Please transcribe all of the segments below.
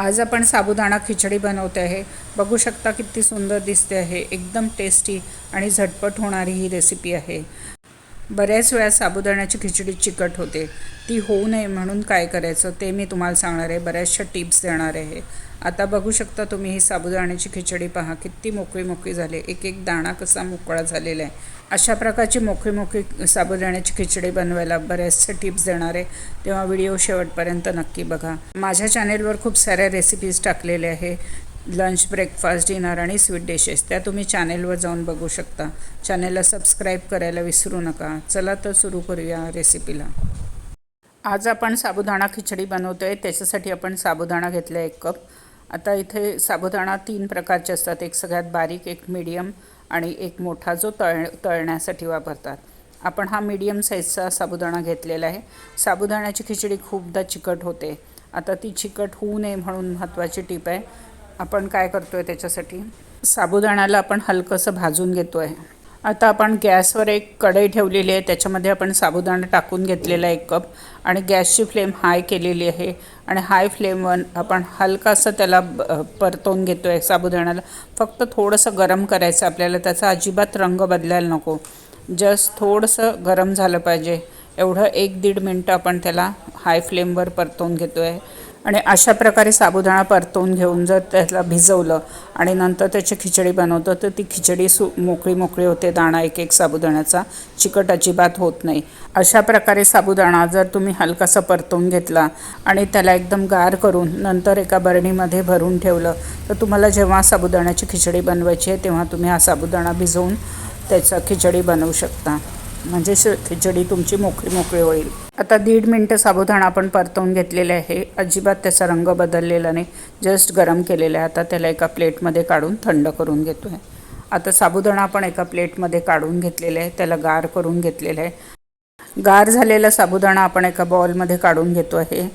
आज आपण साबुदाणा खिचडी बनवते आहे. बघू शकता किती सुंदर दिसते आहे. एकदम टेस्टी आणि झटपट होणारी ही रेसिपी आहे. बऱ्याच वेळा साबुदाण्याची खिचडी चिकट होते. ती होऊ नये म्हणून काय करायचं ते मी तुम्हाला सांगणार आहे. बऱ्याचशा टिप्स देणार आहे. आता बघू शकता तुम्ही ही साबुदाण्याची खिचडी पहा. किती मोकळी मोकळी झाली. एक एक दाणा कसा मोकळा झालेला आहे. अशा प्रकारची मोकळी मोकळी साबुदाण्याची खिचडी बनवायला बऱ्याचशा टिप्स देणार आहे. तेव्हा व्हिडिओ शेवटपर्यंत नक्की बघा. माझ्या चॅनेलवर खूप साऱ्या रेसिपीज टाकलेल्या आहे. लंच ब्रेकफास्ट डिनर आणि स्वीट डिशेस त्या तुम्ही चॅनेलवर जाऊन बघू शकता. चॅनेलला सबस्क्राईब करायला विसरू नका. चला तर सुरू करूया रेसिपीला आज आपण साबुदाणा खिचडी बनवतो आहे त्याच्यासाठी आपण साबुदाणा घेतला आहे एक कप आता इथे साबुदाणा तीन प्रकारचे असतात. एक सगळ्यात बारीक एक मीडियम आणि एक मोठा जो तळ तळण्यासाठी वापरतात. आपण हा मीडियम साईजचा साबुदाणा घेतलेला आहे. साबुदाण्याची खिचडी खूपदा चिकट होते. आता ती चिकट होऊ नये म्हणून महत्त्वाची टीप आहे. आपण काय करतो आहे त्याच्यासाठी? साबुदाण्याला आपण हलकंसं भाजून घेतो आहे आता आपण गॅसवर एक कढई ठेवलेली आहे. त्याच्यामध्ये आपण साबुदाणा टाकून घेतलेला एक कप. आणि गॅसची फ्लेम हाय केलेली आहे. आणि हाय फ्लेमवर आपण हलकासं त्याला ब- परतवून घेतो आहे साबुदाण्याला. फक्त थोडंसं गरम करायचं आपल्याला. त्याचा अजिबात रंग बदलायला नको. जस्ट थोडंसं गरम झालं पाहिजे. एवढं एक दीड मिनटं आपण त्याला हाय फ्लेमवर परतवून घेतो आहे आणि अशा प्रकारे साबुदाणा परतवून घेऊन जर त्याला भिजवलं आणि नंतर त्याची खिचडी बनवतो तर ती खिचडी सु मोकळी मोकळी होते दाणा एक एक साबुदाण्याचा चिकट अजिबात होत नाही. अशा प्रकारे साबुदाणा जर तुम्ही हलकासा परतवून घेतला आणि त्याला एकदम गार करून नंतर एका बरणीमध्ये भरून ठेवलं तर तुम्हाला जेव्हा साबुदाण्याची खिचडी बनवायची आहे तेव्हा तुम्ही हा साबुदाणा भिजवून त्याचा खिचडी बनवू शकता. म्हणजे श खिचडी तुमची मोकळी मोकळी होईल. आता दीड मिनटं साबुदाणा आपण परतवून घेतलेले आहे. अजिबात त्याचा रंग बदललेला नाही. जस्ट गरम केलेला आहे. आता त्याला एका प्लेटमध्ये काढून थंड करून घेतो आहे आता साबुदाणा आपण एका प्लेटमध्ये काढून घेतलेला आहे. त्याला गार करून घेतलेलं आहे. गार झालेला साबुदाणा आपण एका बॉलमध्ये काढून घेतो आहे.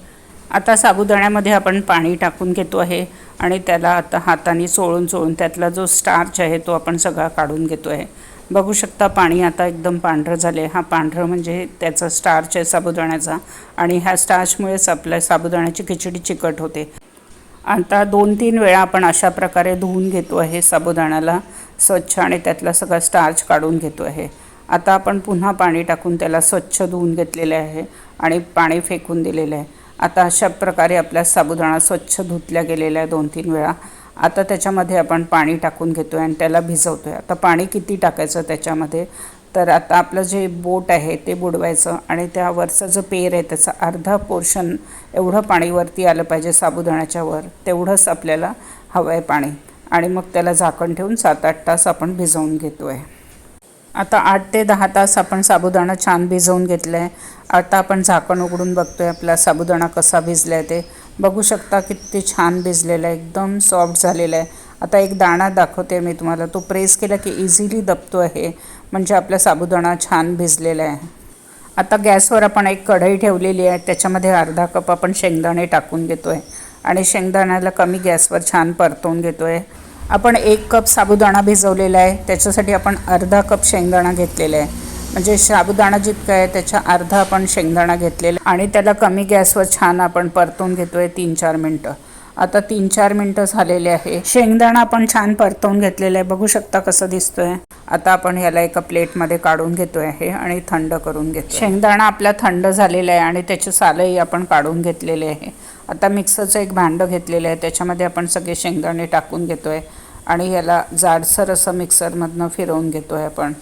आता साबुदाण्यामध्ये आपण पाणी टाकून घेतो आहे. आणि त्याला आता हाताने चोळून चोळून त्यातला जो स्टार्च आहे तो आपण सगळा काढून घेतो आहे. बघू शकता पाणी आता एकदम पांढरं झालं आहे हा पांढरं म्हणजे त्याचा स्टार्च आहे साबुदाण्याचा आणि ह्या स्टार्चमुळेच आपल्या साबुदाण्याची खिचडी चिकट होते. आता दोन तीन वेळा आपण अशा प्रकारे धुवून घेतो आहे साबुदाण्याला स्वच्छ आणि त्यातला सगळा स्टार्च काढून घेतो आहे. आता आपण पुन्हा पाणी टाकून त्याला स्वच्छ धुवून घेतलेले आहे आणि पाणी फेकून दिलेलं आहे. आता अशा प्रकारे आपला साबुदाणा स्वच्छ धुतल्या गेलेला आहे दोन तीन वेळा. आता त्याच्यामध्ये आपण पाणी टाकून घेतो आहे आणि त्याला भिजवतो आहे आता पाणी किती टाकायचं त्याच्यामध्ये? तर आता आपलं जे बोट आहे ते बुडवायचं आणि त्यावरचं जो पेर आहे त्याचा अर्धा पोर्शन एवढं पाणी वरती आलं पाहिजे साबुदाण्याच्या वर. तेवढंच आपल्याला हवं आहे पाणी. आणि मग त्याला झाकण ठेवून सात आठ तास आपण भिजवून घेतो आहे आता आठ ते दहा तास आपण साबुदाणा छान भिजवून घेतलं आहे आता आपण झाकण उघडून बघतो आहे आपला साबुदाणा कसा भिजला आहे ते. बघू शकता किती छान भिजलेलं आहे एकदम सॉफ्ट झालेलं आहे. आता एक दाणा दाखवते मी तुम्हाला. तो प्रेस केला की इझिली दबतो आहे. म्हणजे आपला साबुदाणा छान भिजलेला आहे. आता गॅसवर आपण एक कढई ठेवलेली आहे. त्याच्यामध्ये अर्धा कप आपण शेंगदाणे टाकून घेतो आहे आणि शेंगदाण्याला कमी गॅसवर छान परतवून घेतो आहे आपण एक कप साबुदाणा भिजवलेला आहे. त्याच्यासाठी आपण अर्धा कप शेंगदाणा घेतलेला आहे. म्हणजे साबुदाणा जितका आहे त्याच्या अर्धा आपण शेंगदाणा घेतलेला आणि त्याला कमी गॅसवर छान आपण परतून घेतोय तीन चार मिनटं. आता तीन चार मिनटं झालेले आहे. शेंगदाणा आपण छान परतवून घेतलेला आहे. बघू शकता कसं दिसतोय. आता आपण ह्याला एका प्लेटमध्ये काढून घेतोय आहे आणि थंड करून घेतो शेंगदाणा आपला थंड झालेला आहे आणि त्याचे सालही आपण काढून घेतलेले आहे. आता मिक्सरचं एक भांडं घेतलेलं आहे. त्याच्यामध्ये आपण सगळे शेंगदाणे टाकून घेतोय. आणि याला जाडसर असं मिक्सरमधनं फिरवून घेतोय आपण.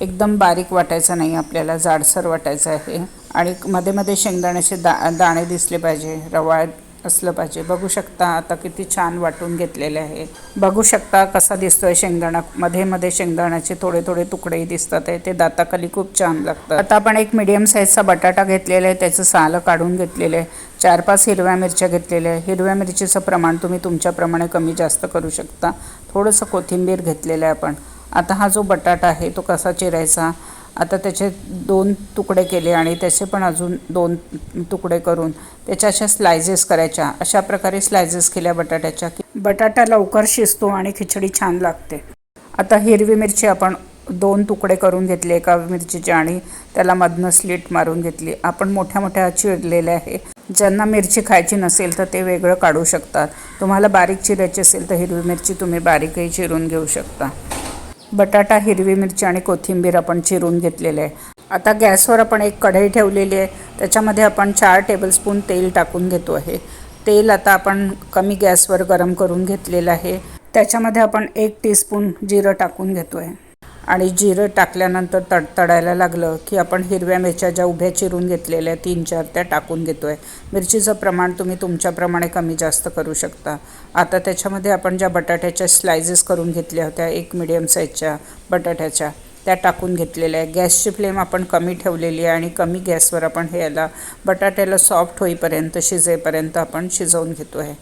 एकदम बारीक वाटायचं नाही आपल्याला जाडसर वाटायचं आहे. आणि मध्ये मध्ये शेंगदाण्याचे दा दाणे दिसले पाहिजे रवाळ असलं पाहिजे. बघू शकता आता किती छान वाटून घेतलेले आहे. बघू शकता कसा दिसतोय शेंगदाणा. मध्ये मध्ये शेंगदाण्याचे थोडे थोडे तुकडेही दिसतात आहे. ते दाताखाली खूप छान लागतं आता आपण एक मिडियम साईजचा बटाटा घेतलेला आहे. त्याचं सालं काढून घेतलेलं आहे. चार पाच हिरव्या मिरच्या घेतलेल्या आहे. हिरव्या मिरचीचं प्रमाण तुम्ही तुमच्याप्रमाणे कमी जास्त करू शकता. थोडंसं कोथिंबीर घेतलेलं आहे आपण. आता हा जो बटाटा आहे तो कसा चिरायचा? आता त्याचे दोन तुकडे केले आणि त्याचे पण अजून दोन तुकडे करून त्याच्या अशा स्लायझेस करायच्या. अशा प्रकारे स्लायझेस केल्या बटाट्याच्या. की बटाटा लवकर शिजतो आणि खिचडी छान लागते. आता हिरवी मिरची आपण दोन तुकडे करून घेतले एका मिरचीचे आणि त्याला मधनं स्लीट मारून घेतली. आपण मोठ्या मोठ्या चिरलेल्या आहे. ज्यांना मिरची खायची नसेल तर ते वेगळं काढू शकतात. तुम्हाला बारीक चिरायची असेल तर हिरवी मिरची तुम्ही बारीकही चिरून घेऊ शकता. बटाटा हिरवी मिरची आणि कोथिंबीर आपण चिरून घेतलेले आहे. आता गॅसवर आपण एक कढई ठेवलेली आहे. त्याच्यामध्ये आपण चार टेबलस्पून तेल टाकून घेतो आहे. तेल आता आपण कमी गॅसवर गरम करून घेतलेलं आहे. त्याच्यामध्ये आपण एक टीस्पून जिरं टाकून घेतो आहे आणि जिरं टाकल्यानंतर तडतडायला लागलं की आपण हिरव्या मिरच्या ज्या उभ्या चिरून घेतलेल्या आहे तीन चार त्या टाकून घेतो आहे मिरचीचं प्रमाण तुम्ही तुमच्याप्रमाणे कमी जास्त करू शकता. आता त्याच्यामध्ये आपण ज्या बटाट्याच्या स्लायसेस करून घेतल्या होत्या एक मिडियम साईजच्या बटाट्याच्या त्या टाकून घेतलेल्या आहे गॅसची फ्लेम आपण कमी ठेवलेली आहे आणि कमी गॅसवर आपण हे याला बटाट्याला सॉफ्ट होईपर्यंत शिजेपर्यंत आपण शिजवून घेतो आहे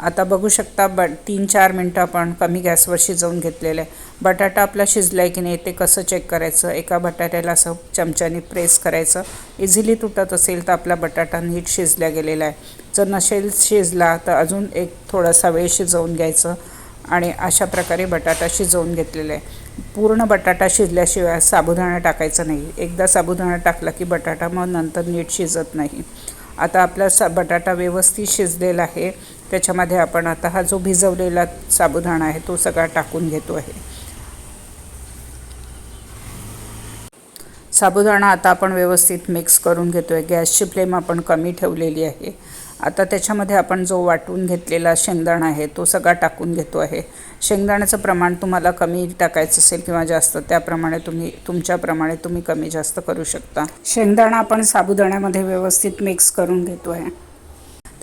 आता बघू शकता ब तीन चार मिनटं आपण कमी गॅसवर शिजवून घेतलेलं आहे. बटाटा आपला शिजला आहे की नाही ते कसं चेक करायचं? एका बटाट्याला असं चमच्याने प्रेस करायचं. इझिली तुटत असेल तर आपला बटाटा नीट शिजल्या गेलेला आहे. जर नसेल शिजला तर अजून एक थोडासा वेळ शिजवून घ्यायचं आणि अशा प्रकारे बटाटा शिजवून घेतलेला आहे. पूर्ण बटाटा शिजल्याशिवाय साबुदाणा टाकायचा नाही. एकदा साबुदाणा टाकला की बटाटा मग नंतर नीट शिजत नाही. आता आपला सा बटाटा व्यवस्थित शिजलेला आहे. त्याच्यामध्ये आपण आता हा जो भिजवलेला साबुदाणा आहे तो सगळा टाकून घेतो आहे. साबुदाणा आता आपण व्यवस्थित मिक्स करून घेतो आहे गॅसची फ्लेम आपण कमी ठेवलेली आहे. आता त्याच्यामध्ये आपण जो वाटून घेतलेला शेंगदाणा आहे तो सगळा टाकून घेतो आहे. शेंगदाण्याचं प्रमाण तुम्हाला कमी टाकायचं असेल किंवा जास्त त्याप्रमाणे तुम्ही तुमच्याप्रमाणे तुम्ही कमी जास्त करू शकता. शेंगदाणा आपण साबुदाण्यामध्ये व्यवस्थित मिक्स करून घेतो आहे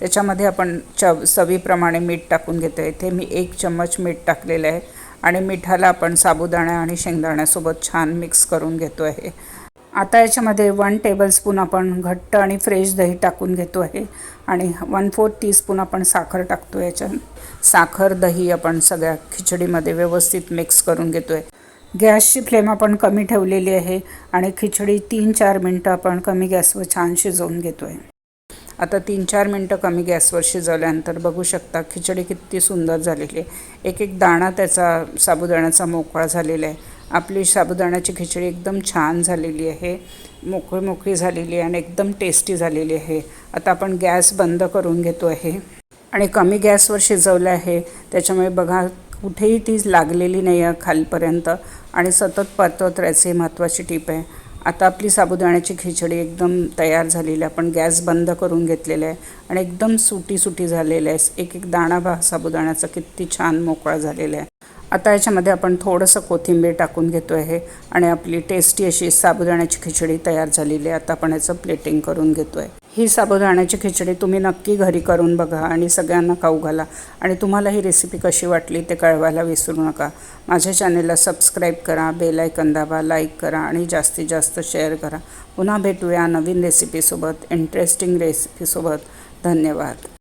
त्याच्यामध्ये आपण च चवीप्रमाणे मीठ टाकून घेतो आहे इथे मी एक चम्मच मीठ टाकलेलं आहे. आणि मिठाला आपण साबुदाणा आणि शेंगदाण्यासोबत छान मिक्स करून घेतो आहे आता याच्यामध्ये वन टेबलस्पून आपण घट्ट आणि फ्रेश दही टाकून घेतो आहे. आणि वन फोर्थ टीस्पून आपण साखर टाकतो याच्यात. साखर दही आपण सगळ्या खिचडीमध्ये व्यवस्थित मिक्स करून घेतो आहे गॅसची फ्लेम आपण कमी ठेवलेली आहे आणि खिचडी तीन चार मिनटं आपण कमी गॅसवर छान शिजवून घेतो आहे आता तीन चार मिनटं कमी गॅसवर शिजवल्यानंतर बघू शकता खिचडी किती सुंदर झालेली आहे. एक एक दाणा त्याचा साबुदाण्याचा मोकळा झालेला आहे. आपली साबुदाण्याची खिचडी एकदम छान झालेली आहे. मोकळी मोकळी झालेली आहे आणि एकदम टेस्टी झालेली आहे. आता आपण गॅस बंद करून घेतो आहे. आणि कमी गॅसवर शिजवलं आहे. त्याच्यामुळे बघा कुठेही ती लागलेली नाही आहे खालपर्यंत. आणि सतत परतवत राहायची महत्त्वाची टीप आहे. आता आपली साबुदाण्याची खिचडी एकदम तयार झालेली आहे. आपण गॅस बंद करून घेतलेला आहे आणि एकदम सुटी सुटी झालेलं आहे. एक एक दाणा भा साबुदाण्याचा किती छान मोकळा झालेला आहे. आता याच्यामध्ये आपण थोडंसं कोथिंबीर टाकून घेतो आहे आणि आपली टेस्टी अशी साबुदाण्याची खिचडी तयार झालेली आहे. आता आपण याचं प्लेटिंग करून घेतो आहे ही साबुदाण्याची खिचडी तुम्ही नक्की घरी करून बघा आणि सगळ्यांना खाऊ घाला. आणि तुम्हाला ही रेसिपी कशी वाटली ते कळवायला विसरू नका. माझ्या चॅनेलला सबस्क्राईब करा बेल आयकन दाबा लाईक करा आणि जास्तीत जास्त शेअर करा. पुन्हा भेटूया नवीन रेसिपीसोबत इंटरेस्टिंग रेसिपीसोबत धन्यवाद.